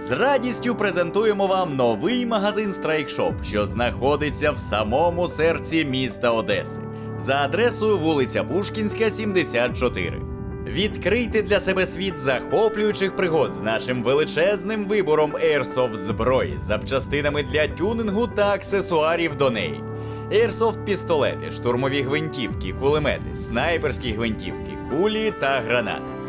З радістю презентуємо вам новий магазин Страйкшоп, що знаходиться в самому серці міста Одеси за адресою вулиця Пушкінська, 74. Відкрийте для себе світ захоплюючих пригод з нашим величезним вибором Airsoft зброї, запчастинами для тюнингу та аксесуарів до неї. Airsoft пістолети, штурмові гвинтівки, кулемети, снайперські гвинтівки, кулі та гранати.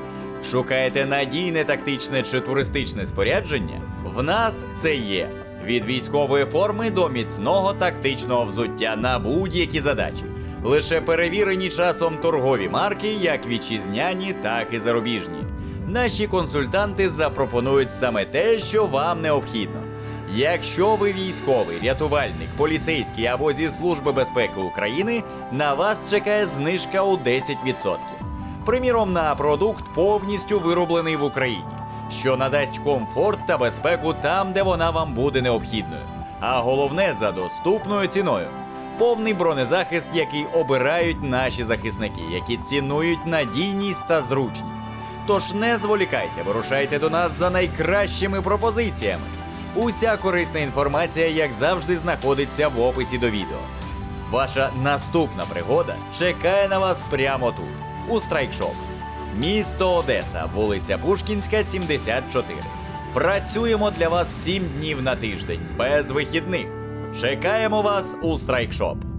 Шукаєте надійне тактичне чи туристичне спорядження? В нас це є. Від військової форми до міцного тактичного взуття на будь-які задачі. Лише перевірені часом торгові марки, як вітчизняні, так і зарубіжні. Наші консультанти запропонують саме те, що вам необхідно. Якщо ви військовий, рятувальник, поліцейський або зі Служби безпеки України, на вас чекає знижка у 10%. Приміром, на продукт повністю вироблений в Україні, що надасть комфорт та безпеку там, де вона вам буде необхідною. А головне за доступною ціною. Повний бронезахист, який обирають наші захисники, які цінують надійність та зручність. Тож не зволікайте, вирушайте до нас за найкращими пропозиціями. Уся корисна інформація, як завжди, знаходиться в описі до відео. Ваша наступна пригода чекає на вас прямо тут, у Страйкшоп. Місто Одеса, вулиця Пушкінська, 74. Працюємо для вас 7 днів на тиждень, без вихідних. Чекаємо вас у Страйкшоп.